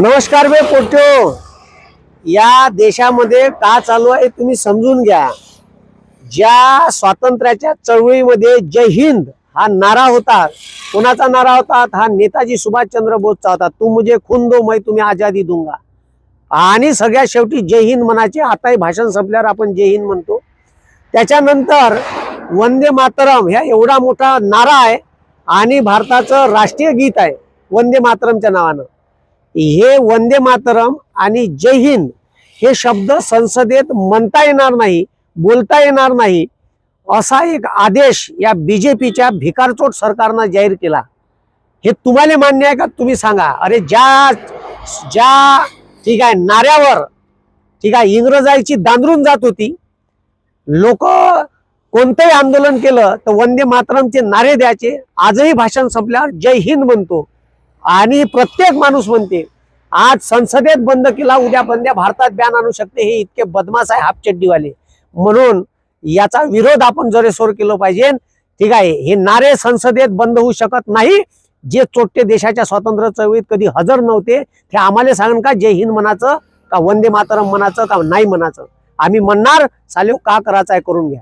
नमस्कार बे पोट्यो. या देशामध्ये का चालू आहे तुम्ही समजून घ्या. ज्या स्वातंत्र्याच्या चळवळीमध्ये जय हिंद हा नारा होता कोणाचा नारा होता? हा नेताजी सुभाषचंद्र बोसचा होता. तू मुझे खून दो मै तुम्ही आजादी दूंगा. आणि सगळ्यात शेवटी जय हिंद म्हणायचे आताही भाषण संपल्यावर आपण जय हिंद म्हणतो. त्याच्यानंतर वंदे मातरम ह्या एवढा मोठा नारा आहे आणि भारताचं राष्ट्रीय गीत आहे वंदे मातरमच्या नावानं. हे वंदे मातरम आणि जय हिंद हे शब्द संसदेत म्हणता येणार नाही बोलता येणार नाही असा एक आदेश या बीजेपीच्या भिकारचोट सरकारनं जाहीर केला. हे तुम्हाला मान्य आहे का? तुम्ही सांगा. अरे ज्या ज्या ठीक आहे नाऱ्यावर ठीक आहे इंग्रजांची दांदरून जात होती लोक कोणतंही आंदोलन केलं तर वंदे मातरमचे नारे द्यायचे. आजही भाषण संपल्यावर जय हिंद म्हणतो. आणि प्रत्येक माणूस म्हणते आज संसदेत बंद केला उद्या बंद्या भारतात बॅन आणू शकते हे इतके बदमाश आहे हापचड्डीवाले. म्हणून याचा विरोध आपण जोरेसोर केलं पाहिजे. ठीक आहे हे नारे संसदेत बंद होऊ शकत नाही. जे चोट्टे देशाच्या स्वातंत्र्य चळवळीत कधी हजर नव्हते ते आम्हाला सांगन का जय हिंद म्हणाचं का वंदे मातरम म्हणाचं का नाही म्हणाचं आम्ही म्हणणार चालेल का करायचं आहे करून घ्या.